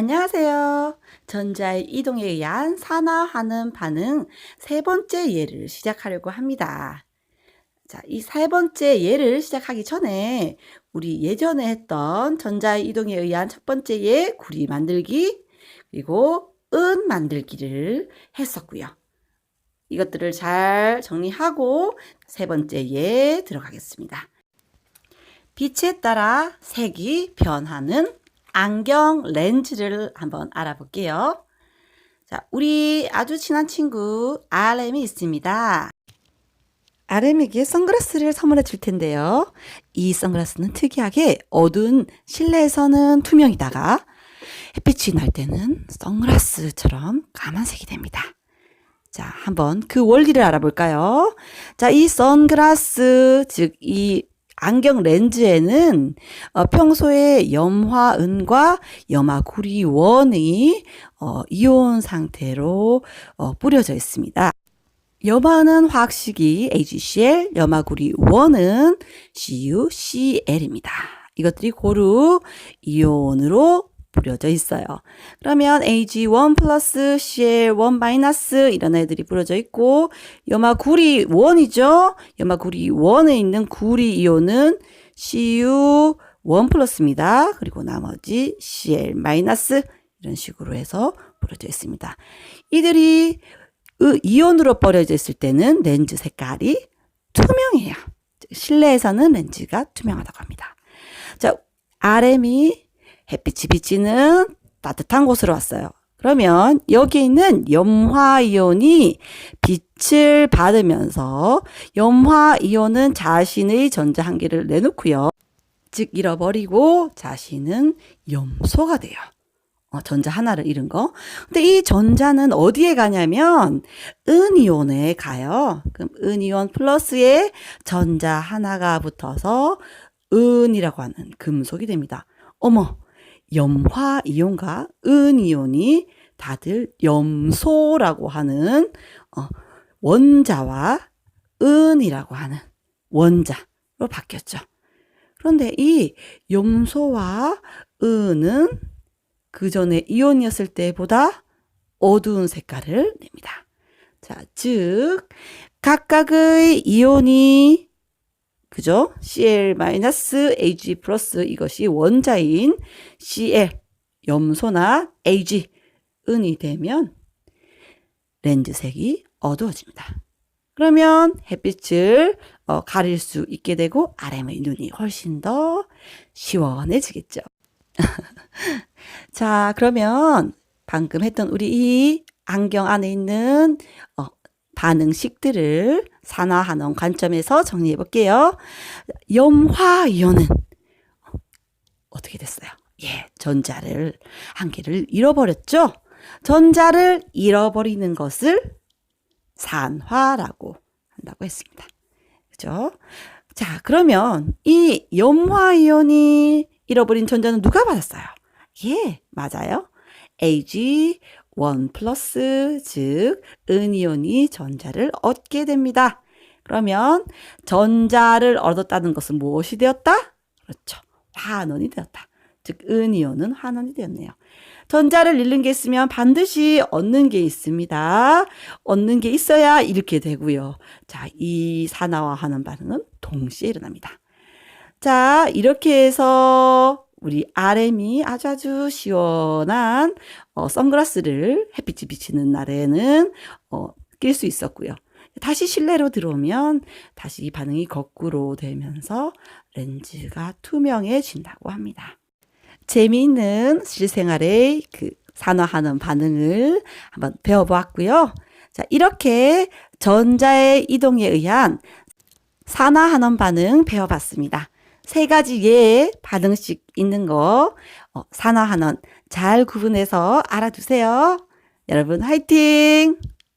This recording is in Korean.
안녕하세요. 전자의 이동에 의한 산화하는 반응 세 번째 예를 시작하려고 합니다. 자, 이 세 번째 예를 시작하기 전에 우리 예전에 했던 전자의 이동에 의한 첫 번째 예 구리 만들기 그리고 은 만들기를 했었고요. 이것들을 잘 정리하고 세 번째 예 들어가겠습니다. 빛에 따라 색이 변하는 안경 렌즈를 한번 알아볼게요. 자, 우리 아주 친한 친구 RM이 있습니다. RM에게 선글라스를 선물해 줄 텐데요. 이 선글라스는 특이하게 어두운 실내에서는 투명이다가 햇빛이 날 때는 선글라스처럼 까만색이 됩니다. 자, 한번 그 원리를 알아볼까요? 자, 이 선글라스, 즉, 이 안경 렌즈에는 어, 평소에 염화은과 염화구리원이 어, 이온 상태로 어, 뿌려져 있습니다. 염화은은 화학식이 AgCl, 염화구리원은 CuCl입니다. 이것들이 고루 이온으로 뿌려져 있어요. 그러면 Ag1 플러스 Cl1 마이너스 이런 애들이 뿌려져 있고 염화구리 원이죠. 염화구리 원에 있는 구리 이온은 Cu1 플러스입니다. 그리고 나머지 Cl 마이너스 이런 식으로 해서 뿌려져 있습니다. 이들이 이온으로 버려져 있을 때는 렌즈 색깔이 투명해요. 실내에서는 렌즈가 투명하다고 합니다. 자, RM이 햇빛이 비치는 따뜻한 곳으로 왔어요. 그러면 여기 있는 염화이온이 빛을 받으면서 염화이온은 자신의 전자 한 개를 내놓고요. 즉 잃어버리고 자신은 염소가 돼요. 어, 전자 하나를 잃은 거. 근데 이 전자는 어디에 가냐면 은이온에 가요. 그럼 은이온 플러스에 전자 하나가 붙어서 은이라고 하는 금속이 됩니다. 어머, 염화 이온과 은 이온이 다들 염소라고 하는 어, 원자와 은이라고 하는 원자로 바뀌었죠. 그런데 이 염소와 은은 그 전에 이온이었을 때보다 어두운 색깔을 냅니다. 자, 즉 각각의 이온이 그죠? Cl-Ag 플러스 이것이 원자인 Cl 염소나 Ag 은이 되면 렌즈색이 어두워집니다. 그러면 햇빛을 어, 가릴 수 있게 되고 RM의 눈이 훨씬 더 시원해지겠죠. 자, 그러면 방금 했던 우리 이 안경 안에 있는 어, 반응식들을 산화하는 관점에서 정리해 볼게요. 염화이온은 어떻게 됐어요? 예, 전자를 한 개를 잃어버렸죠? 전자를 잃어버리는 것을 산화라고 한다고 했습니다. 그죠? 자, 그러면 이 염화이온이 잃어버린 전자는 누가 받았어요? 예, 맞아요. Ag 1 플러스 즉 은이온이 전자를 얻게 됩니다. 그러면 전자를 얻었다는 것은 무엇이 되었다? 그렇죠. 환원이 되었다. 즉 은이온은 환원이 되었네요. 전자를 잃는 게 있으면 반드시 얻는 게 있습니다. 얻는 게 있어야 이렇게 되고요. 자, 이 산화화하는 반응은 동시에 일어납니다. 자, 이렇게 해서 우리 RM이 아주 아주 시원한 어, 선글라스를 햇빛이 비치는 날에는 어, 낄 수 있었고요. 다시 실내로 들어오면 다시 이 반응이 거꾸로 되면서 렌즈가 투명해진다고 합니다. 재미있는 실생활의 그 산화하는 반응을 한번 배워보았고요. 자, 이렇게 전자의 이동에 의한 산화하는 반응 배워봤습니다. 세 가지 예 반응씩 있는 거 어, 산화하는 잘 구분해서 알아두세요. 여러분 화이팅!